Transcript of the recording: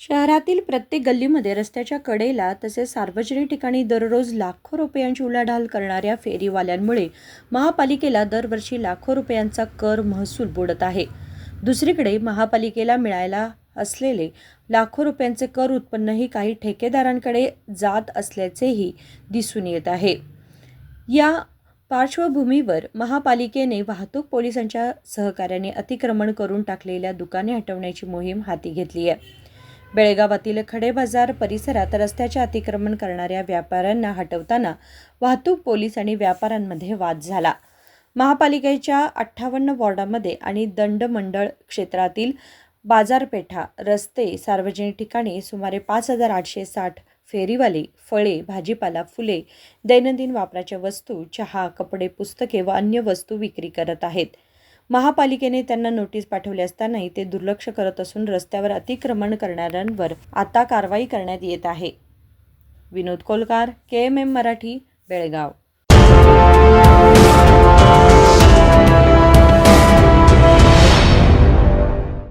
शहरातील प्रत्येक गल्लीमध्ये रस्त्याच्या कडेला तसेच सार्वजनिक ठिकाणी दररोज लाखो रुपयांची उलाढाल करणाऱ्या फेरीवाल्यांमुळे महापालिकेला दरवर्षी लाखो रुपयांचा कर महसूल बुडत आहे. दुसरीकडे महापालिकेला मिळायला असलेले लाखो रुपयांचे कर उत्पन्नही काही ठेकेदारांकडे जात असल्याचेही दिसून येत आहे. या पार्श्वभूमीवर महापालिकेने वाहतूक पोलिसांच्या सहकार्याने अतिक्रमण करून टाकलेल्या दुकाने हटवण्याची मोहीम हाती घेतली आहे. बेळगावातील खडे बाजार परिसरात रस्त्याचे अतिक्रमण करणाऱ्या व्यापाऱ्यांना हटवताना वाहतूक पोलीस आणि व्यापाऱ्यांमध्ये वाद झाला. महापालिकेच्या अठ्ठावन्न वॉर्डामध्ये आणि दंडमंडळ क्षेत्रातील बाजारपेठा रस्ते सार्वजनिक ठिकाणी सुमारे पाच हजार आठशे साठ फेरीवाले फळे भाजीपाला फुले दैनंदिन वापराच्या वस्तू चहा कपडे पुस्तके व अन्य वस्तू विक्री करत आहेत. महापालिकेने त्यांना नोटीस पाठवली असतानाही ते दुर्लक्ष करत असून रस्त्यावर अतिक्रमण करणाऱ्यांवर आता कारवाई करण्यात येत आहे. Vinod Kolkar K M M Marathi Belgaum.